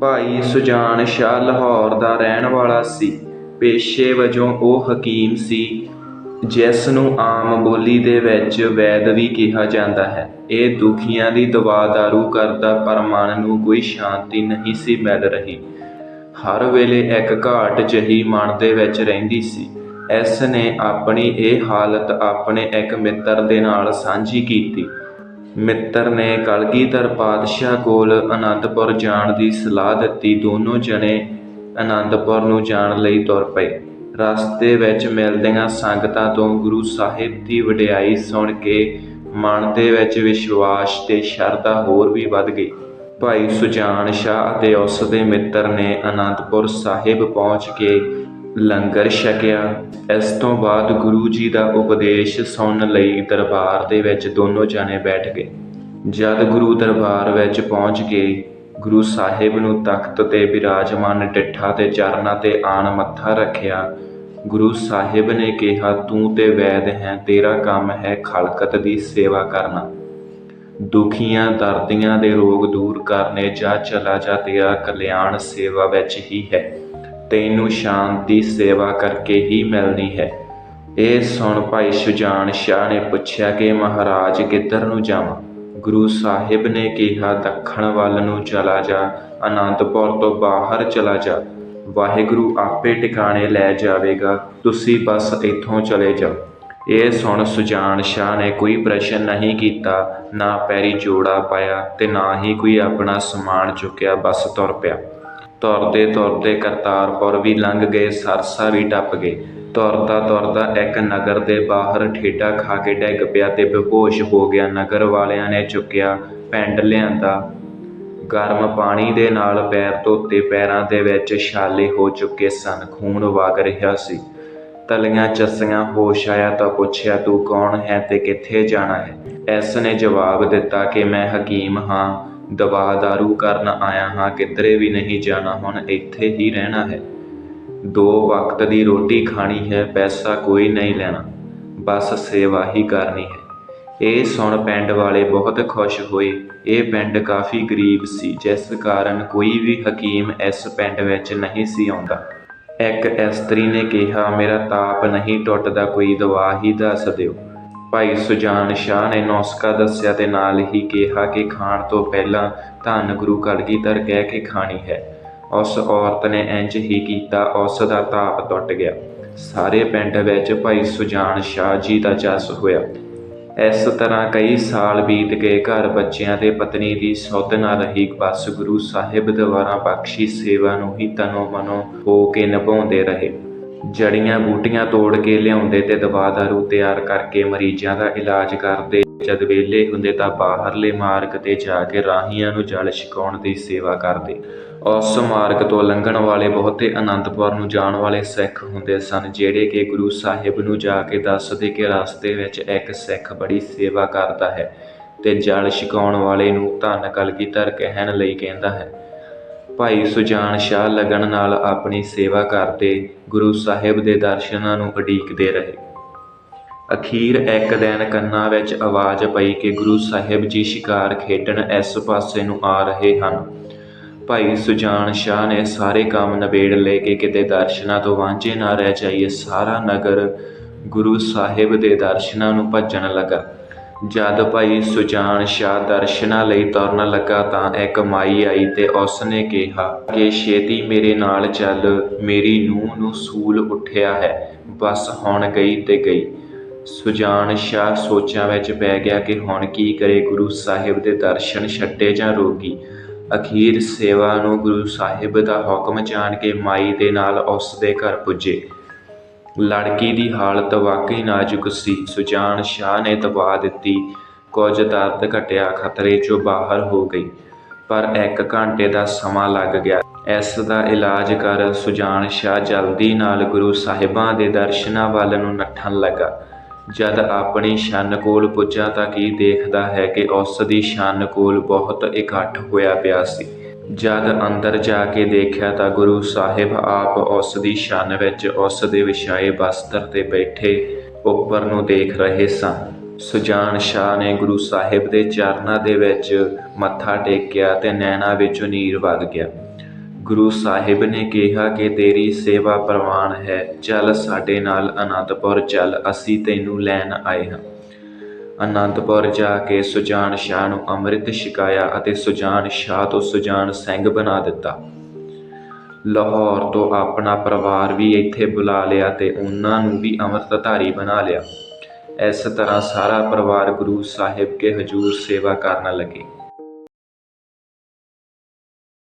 ਭਾਈ ਸੁਜਾਨ ਸ਼ਾਹ ਲਾਹੌਰ ਦਾ ਰਹਿਣ ਵਾਲਾ ਸੀ। ਪੇਸ਼ੇ ਵਜੋਂ ਉਹ ਹਕੀਮ ਸੀ, ਜਿਸ ਨੂੰ ਆਮ ਬੋਲੀ ਦੇ ਵਿੱਚ ਵੈਦ ਵੀ ਕਿਹਾ ਜਾਂਦਾ ਹੈ। ਇਹ ਦੁਖੀਆਂ ਦੀ ਦਵਾ ਦਾਰੂ ਕਰਦਾ ਪਰ ਮਨ ਨੂੰ ਕੋਈ ਸ਼ਾਂਤੀ ਨਹੀਂ ਸੀ ਮਿਲ ਰਹੀ। ਹਰ ਵੇਲੇ ਇੱਕ ਘਾਟ ਜਹੀ ਮਨ ਦੇ ਵਿੱਚ ਰਹਿੰਦੀ ਸੀ। ਇਸ ਨੇ ਆਪਣੀ ਇਹ ਹਾਲਤ ਆਪਣੇ ਇੱਕ ਮਿੱਤਰ ਦੇ ਨਾਲ ਸਾਂਝੀ ਕੀਤੀ। ਮਿੱਤਰ ਨੇ ਕਲਗੀਧਰ ਪਾਤਸ਼ਾਹ ਕੋਲ ਅਨੰਦਪੁਰ ਜਾਣ ਦੀ ਸਲਾਹ ਦਿੱਤੀ। ਦੋਨੋਂ ਜਣੇ ਅਨੰਦਪੁਰ ਨੂੰ ਜਾਣ ਲਈ ਤੁਰ ਪਏ। ਰਸਤੇ ਵਿੱਚ ਮਿਲਦਿਆਂ ਸੰਗਤਾਂ ਤੋਂ ਗੁਰੂ ਸਾਹਿਬ ਦੀ ਵਡਿਆਈ ਸੁਣ ਕੇ ਮਨ ਦੇ ਵਿੱਚ ਵਿਸ਼ਵਾਸ ਤੇ ਸ਼ਰਧਾ ਹੋਰ ਵੀ ਵੱਧ ਗਈ। ਭਾਈ ਸੁਜਾਨ ਸ਼ਾਹ ਅਤੇ ਉਸ ਦੇ ਮਿੱਤਰ ਨੇ ਅਨੰਦਪੁਰ ਸਾਹਿਬ ਪਹੁੰਚ ਕੇ ਲੰਗਰ ਛਕਿਆ। ਇਸ ਤੋਂ ਬਾਅਦ ਗੁਰੂ ਜੀ ਦਾ ਉਪਦੇਸ਼ ਸੁਣਨ ਲਈ ਦਰਬਾਰ ਦੇ ਵਿੱਚ ਦੋਨੋਂ ਜਾਣੇ ਬੈਠ ਗਏ। ਜਦ ਗੁਰੂ ਦਰਬਾਰ ਵਿੱਚ ਪਹੁੰਚ ਗਏ, ਗੁਰੂ ਸਾਹਿਬ ਨੂੰ ਤਖਤ ਤੇ ਬਿਰਾਜਮਾਨ ਟਿੱਠਾ ਤੇ ਚਰਨਾਂ ਤੇ ਆਣ ਮੱਥਾ ਰੱਖਿਆ। ਗੁਰੂ ਸਾਹਿਬ ਨੇ ਕਿਹਾ, ਤੂੰ ਤੇ ਵੈਦ ਹੈ, ਤੇਰਾ ਕੰਮ ਹੈ ਖਲਕਤ ਦੀ ਸੇਵਾ ਕਰਨਾ। ਦੁਖੀਆਂ, ਦਰਦੀਆਂ ਦੇ ਰੋਗ ਦੂਰ ਕਰਨੇ, ਜਾ ਚਲਾ ਜਾ, ਤੇਰਾ ਕਲਿਆਣ ਸੇਵਾ ਵਿੱਚ ਹੀ ਹੈ। ਤੈਨੂੰ ਸ਼ਾਂਤੀ ਸੇਵਾ ਕਰਕੇ ਹੀ ਮਿਲਣੀ ਹੈ। ਇਹ ਸੁਣ ਭਾਈ ਸੁਜਾਨ ਸ਼ਾਹ ਨੇ ਪੁੱਛਿਆ ਕਿ ਮਹਾਰਾਜ ਕਿੱਧਰ ਨੂੰ ਜਾਵਾਂ? ਗੁਰੂ ਸਾਹਿਬ ਨੇ ਕਿਹਾ, ਦੱਖਣ ਵੱਲ ਨੂੰ ਚਲਾ ਜਾ, ਅਨੰਦਪੁਰ ਤੋਂ ਬਾਹਰ ਚਲਾ ਜਾ। ਵਾਹਿਗੁਰੂ ਆਪੇ ਟਿਕਾਣੇ ਲੈ ਜਾਵੇਗਾ, ਤੁਸੀਂ ਬਸ ਇੱਥੋਂ ਚਲੇ ਜਾਓ। ਇਹ ਸੁਣ ਸੁਜਾਨ ਸ਼ਾਹ ਨੇ ਕੋਈ ਪ੍ਰਸ਼ਨ ਨਹੀਂ ਕੀਤਾ, ਨਾ ਪੈਰੀ ਜੋੜਾ ਪਾਇਆ ਤੇ ਨਾ ਹੀ ਕੋਈ ਆਪਣਾ ਸਮਾਨ ਚੁੱਕਿਆ, ਬਸ ਤੁਰ ਪਿਆ। ਤੁਰਦੇ ਤੁਰਦੇ ਕਰਤਾਰਪੁਰ ਵੀ ਲੰਘ ਗਏ, ਸਰਸਾ ਵੀ ਟੱਪ ਗਏ। ਤੁਰਦਾ ਤੁਰਦਾ ਇੱਕ ਨਗਰ ਦੇ ਬਾਹਰ ਠੇਡਾ ਖਾ ਕੇ ਡਿੱਗ ਪਿਆ ਤੇ ਬੇਹੋਸ਼ ਹੋ ਗਿਆ। ਨਗਰ ਵਾਲਿਆਂ ਨੇ ਚੁੱਕਿਆ ਪਿੰਡ ਲਿਆਂਦਾ। ਗਰਮ ਪਾਣੀ ਦੇ ਨਾਲ ਪੈਰ ਧੋਤੇ, ਪੈਰਾਂ ਦੇ ਵਿੱਚ ਛਾਲੇ ਹੋ ਚੁੱਕੇ ਸਨ, ਖੂਨ ਵਗ ਰਿਹਾ ਸੀ। ਤਲੀਆਂ ਚੱਸੀਆਂ, ਹੋਸ਼ ਆਇਆ ਤਾਂ ਪੁੱਛਿਆ, ਤੂੰ ਕੌਣ ਹੈ ਤੇ ਕਿੱਥੇ ਜਾਣਾ ਹੈ? ਇਸ ਨੇ ਜਵਾਬ ਦਿੱਤਾ ਕਿ ਮੈਂ ਹਕੀਮ ਹਾਂ। ਦਵਾ ਦਾਰੂ ਕਰਨ ਆਇਆ ਹਾਂ, ਕਿਧਰੇ ਵੀ ਨਹੀਂ ਜਾਣਾ, ਹੁਣ ਇੱਥੇ ਹੀ ਰਹਿਣਾ ਹੈ। ਦੋ ਵਕਤ ਦੀ ਰੋਟੀ ਖਾਣੀ ਹੈ, ਪੈਸਾ ਕੋਈ ਨਹੀਂ ਲੈਣਾ, ਬਸ ਸੇਵਾ ਹੀ ਕਰਨੀ ਹੈ। ਇਹ ਸੁਣ ਪਿੰਡ ਵਾਲੇ ਬਹੁਤ ਖੁਸ਼ ਹੋਏ। ਇਹ ਪਿੰਡ ਕਾਫੀ ਗਰੀਬ ਸੀ, ਜਿਸ ਕਾਰਨ ਕੋਈ ਵੀ ਹਕੀਮ ਇਸ ਪਿੰਡ ਵਿੱਚ ਨਹੀਂ ਸੀ ਆਉਂਦਾ। ਇੱਕ ਇਸਤਰੀ ਨੇ ਕਿਹਾ, ਮੇਰਾ ਤਾਪ ਨਹੀਂ ਟੁੱਟਦਾ, ਕੋਈ ਦਵਾ ਹੀ ਦੱਸ ਦਿਓ। ਭਾਈ ਸੁਜਾਨ ਸ਼ਾਹ ਨੇ ਨੁਸਖਾ ਦੱਸਿਆ ਤੇ ਨਾਲ ਹੀ ਕਿਹਾ ਕਿ ਖਾਣ ਤੋਂ ਪਹਿਲਾਂ ਧੰਨ ਗੁਰੂ ਕਲਗੀਧਰ ਕਹਿ ਕੇ ਖਾਣੀ ਹੈ। ਉਸ ਔਰਤ ਨੇ ਇੰਜ ਹੀ ਕੀਤਾ, ਉਸ ਦਾ ਤਾਪ ਟੁੱਟ ਗਿਆ। ਸਾਰੇ ਪਿੰਡ ਵਿੱਚ ਭਾਈ ਸੁਜਾਨ ਸ਼ਾਹ ਜੀ ਦਾ ਜਸ ਹੋਇਆ। ਇਸ ਤਰ੍ਹਾਂ ਕਈ ਸਾਲ ਬੀਤ ਗਏ, ਘਰ ਬੱਚਿਆਂ ਤੇ ਪਤਨੀ ਦੀ ਸੁੱਧ ਨਾ ਰਹੀ, ਬਸ ਗੁਰੂ ਸਾਹਿਬ ਦੁਆਰਾ ਬਖਸ਼ੀ ਸੇਵਾ ਨੂੰ ਹੀ ਤਨੋ ਮਨੋ ਹੋ ਕੇ ਨਿਭਾਉਂਦੇ ਰਹੇ। ਜੜੀਆਂ ਬੂਟੀਆਂ ਤੋੜ ਕੇ ਲਿਆਉਂਦੇ ਤੇ ਦਵਾ ਦਾਰੂ ਤਿਆਰ ਕਰਕੇ ਮਰੀਜ਼ਾਂ ਦਾ ਇਲਾਜ ਕਰਦੇ। ਜਦ ਵੇਲੇ ਹੁੰਦੇ ਤਾਂ ਬਾਹਰਲੇ ਮਾਰਗ ਤੇ ਜਾ ਕੇ ਰਾਹੀਆਂ ਨੂੰ ਜਲ ਛਕਾਉਣ ਦੀ ਸੇਵਾ ਕਰਦੇ। ਉਸ ਮਾਰਗ ਤੋਂ ਲੰਘਣ ਵਾਲੇ ਬਹੁਤੇ ਅਨੰਦਪੁਰ ਨੂੰ ਜਾਣ ਵਾਲੇ ਸਿੱਖ ਹੁੰਦੇ ਸਨ, ਜਿਹੜੇ ਕਿ ਗੁਰੂ ਸਾਹਿਬ ਨੂੰ ਜਾ ਕੇ ਦੱਸਦੇ ਕਿ ਰਸਤੇ ਵਿੱਚ ਇੱਕ ਸਿੱਖ ਬੜੀ ਸੇਵਾ ਕਰਦਾ ਹੈ ਤੇ ਜਲ ਛਕਾਉਣ ਵਾਲੇ ਨੂੰ ਧੰਨ ਕਲਗੀਧਰ ਕਹਿਣ ਲਈ ਕਹਿੰਦਾ ਹੈ। ਭਾਈ ਸੁਜਾਨ ਸ਼ਾਹ ਲਗਨ ਨਾਲ ਆਪਣੀ ਸੇਵਾ ਕਰਦੇ ਗੁਰੂ ਸਾਹਿਬ ਦੇ ਦਰਸ਼ਨਾਂ ਨੂੰ ਉਡੀਕਦੇ ਰਹੇ। ਅਖੀਰ ਇੱਕ ਦਿਨ ਕੰਨਾਂ ਵਿੱਚ ਆਵਾਜ਼ ਪਈ ਕਿ ਗੁਰੂ ਸਾਹਿਬ ਜੀ ਸ਼ਿਕਾਰ ਖੇਡਣ ਇਸ ਪਾਸੇ ਨੂੰ ਆ ਰਹੇ ਹਨ। ਭਾਈ ਸੁਜਾਨ ਸ਼ਾਹ ਨੇ ਸਾਰੇ ਕੰਮ ਨਿਬੇੜ ਲੈ ਕੇ ਕਿਤੇ ਦਰਸ਼ਨਾਂ ਤੋਂ ਵਾਂਝੇ ਨਾ ਰਹਿ ਜਾਈਏ। ਸਾਰਾ ਨਗਰ ਗੁਰੂ ਸਾਹਿਬ ਦੇ ਦਰਸ਼ਨਾਂ ਨੂੰ ਭੱਜਣ ਲੱਗਾ। ਜਦ ਭਾਈ ਸੁਜਾਨ ਸ਼ਾਹ ਦਰਸ਼ਨਾਂ ਲਈ ਤੁਰਨ ਲੱਗਾ ਤਾਂ ਇੱਕ ਮਾਈ ਆਈ ਤੇ ਉਸ ਨੇ ਕਿਹਾ ਕਿ ਛੇਤੀ ਮੇਰੇ ਨਾਲ ਚੱਲ, ਮੇਰੀ ਨੂੰਹ ਨੂੰ ਸੂਲ ਉੱਠਿਆ ਹੈ, ਬਸ ਹੁਣ ਗਈ ਤੇ ਗਈ। ਸੁਜਾਨ ਸ਼ਾਹ ਸੋਚਾਂ ਵਿੱਚ ਪੈ ਗਿਆ ਕਿ ਹੁਣ ਕੀ ਕਰੇ ਗੁਰੂ ਸਾਹਿਬ ਦੇ ਦਰਸ਼ਨ ਛੱਡੇ ਜਾਂ ਰੋਗੀ। ਅਖੀਰ ਸੇਵਾ ਨੂੰ ਗੁਰੂ ਸਾਹਿਬ ਦਾ ਹੁਕਮ ਜਾਣ ਕੇ ਮਾਈ ਦੇ ਨਾਲ ਉਸ ਦੇ ਘਰ ਪੁੱਜੇ। ਲੜਕੀ ਦੀ ਹਾਲਤ ਵਾਕਈ ਨਾਜ਼ੁਕ ਸੀ। ਸੁਜਾਨ ਸ਼ਾਹ ਨੇ ਦਬਾ ਦਿੱਤੀ। ਕੁਝ ਦਰਦ ਘਟਿਆ, ਖਤਰੇ ਚੋਂ ਬਾਹਰ ਹੋ ਗਈ। ਪਰ ਇੱਕ ਘੰਟੇ ਦਾ ਸਮਾਂ ਲੱਗ ਗਿਆ। ਇਸ ਦਾ ਇਲਾਜ ਕਰ ਸੁਜਾਨ ਸ਼ਾਹ ਜਲਦੀ ਨਾਲ ਗੁਰੂ ਸਾਹਿਬਾਂ ਦੇ ਦਰਸ਼ਨਾਂ ਵੱਲ ਨੂੰ ਨੱਠਣ ਲੱਗਾ। ਜਦ ਆਪਣੀ ਛੰਨ ਕੋਲ ਪੁੱਜਾ ਤਾਂ ਕੀ ਦੇਖਦਾ ਹੈ ਕਿ ਉਸ ਦੀ ਛੰਨ ਕੋਲ ਬਹੁਤ ਇਕੱਠ ਹੋਇਆ ਪਿਆ ਸੀ। ਜਦ ਅੰਦਰ ਜਾ ਕੇ ਦੇਖਿਆ ਤਾਂ ਗੁਰੂ ਸਾਹਿਬ ਆਪ ਉਸ ਦੀ ਛੰਨ ਵਿੱਚ ਉਸ ਦੇ ਵਿਛਾਏ ਬਸਤਰ ਤੇ ਬੈਠੇ ਉੱਪਰ ਨੂੰ ਦੇਖ ਰਹੇ ਸਨ। ਸੁਜਾਨ ਸ਼ਾਹ ਨੇ ਗੁਰੂ ਸਾਹਿਬ ਦੇ ਚਰਨਾਂ ਦੇ ਵਿੱਚ ਮੱਥਾ ਟੇਕਿਆ ਤੇ ਨੈਣਾ ਵਿੱਚੋਂ ਨੀਰ ਵਗ ਗਿਆ। ਗੁਰੂ ਸਾਹਿਬ ਨੇ ਕਿਹਾ ਕਿ ਤੇਰੀ ਸੇਵਾ ਪ੍ਰਵਾਨ ਹੈ, ਚੱਲ ਸਾਡੇ ਨਾਲ ਅਨੰਦਪੁਰ ਚੱਲ, ਅਸੀਂ ਤੈਨੂੰ ਲੈਣ ਆਏ ਹਾਂ। ਅਨੰਦਪੁਰ ਜਾ ਕੇ ਸੁਜਾਨ ਸ਼ਾਹ ਨੂੰ ਅੰਮ੍ਰਿਤ ਛਕਾਇਆ ਅਤੇ ਸੁਜਾਨ ਸ਼ਾਹ ਤੋਂ ਸੁਜਾਨ ਸਿੰਘ ਬਣਾ ਦਿੱਤਾ। ਲਾਹੌਰ ਤੋਂ ਆਪਣਾ ਪਰਿਵਾਰ ਵੀ ਇੱਥੇ ਬੁਲਾ ਲਿਆ ਤੇ ਉਹਨਾਂ ਨੂੰ ਵੀ ਅੰਮ੍ਰਿਤਧਾਰੀ ਬਣਾ ਲਿਆ। ਇਸ ਤਰ੍ਹਾਂ ਸਾਰਾ ਪਰਿਵਾਰ ਗੁਰੂ ਸਾਹਿਬ ਕੇ ਹਜੂਰ ਸੇਵਾ ਕਰਨ ਲੱਗੇ।